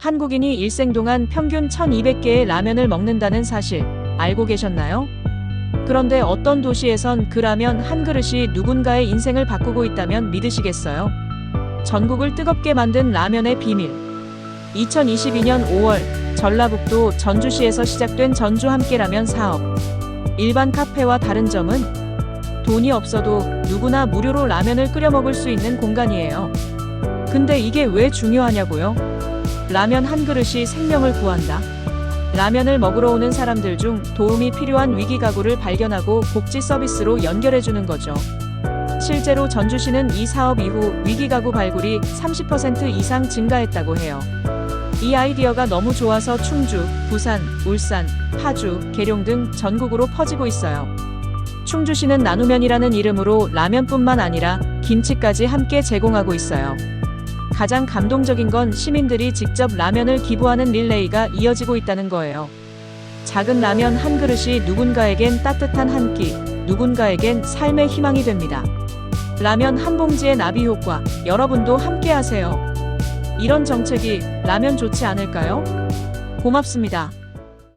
한국인이 일생 동안 평균 1200개의 라면을 먹는다는 사실 알고 계셨나요? 그런데 어떤 도시에선 그 라면 한 그릇이 누군가의 인생을 바꾸고 있다면 믿으시겠어요? 전국을 뜨겁게 만든 라면의 비밀. 2022년 5월 전라북도 전주시에서 시작된 전주 함께라면 사업. 일반 카페와 다른 점은 돈이 없어도 누구나 무료로 라면을 끓여 먹을 수 있는 공간이에요. 근데 이게 왜 중요하냐고요? 라면 한 그릇이 생명을 구한다. 라면을 먹으러 오는 사람들 중 도움이 필요한 위기 가구를 발견하고 복지 서비스로 연결해 주는 거죠. 실제로 전주시는 이 사업 이후 위기 가구 발굴이 30% 이상 증가했다고 해요. 이 아이디어가 너무 좋아서 충주, 부산, 울산, 파주, 계룡 등 전국으로 퍼지고 있어요. 충주시는 나누면이라는 이름으로 라면뿐만 아니라 김치까지 함께 제공하고 있어요. 가장 감동적인 건 시민들이 직접 라면을 기부하는 릴레이가 이어지고 있다는 거예요. 작은 라면 한 그릇이 누군가에겐 따뜻한 한 끼, 누군가에겐 삶의 희망이 됩니다. 라면 한 봉지의 나비 효과, 여러분도 함께 하세요. 이런 정책이 라면 좋지 않을까요? 고맙습니다.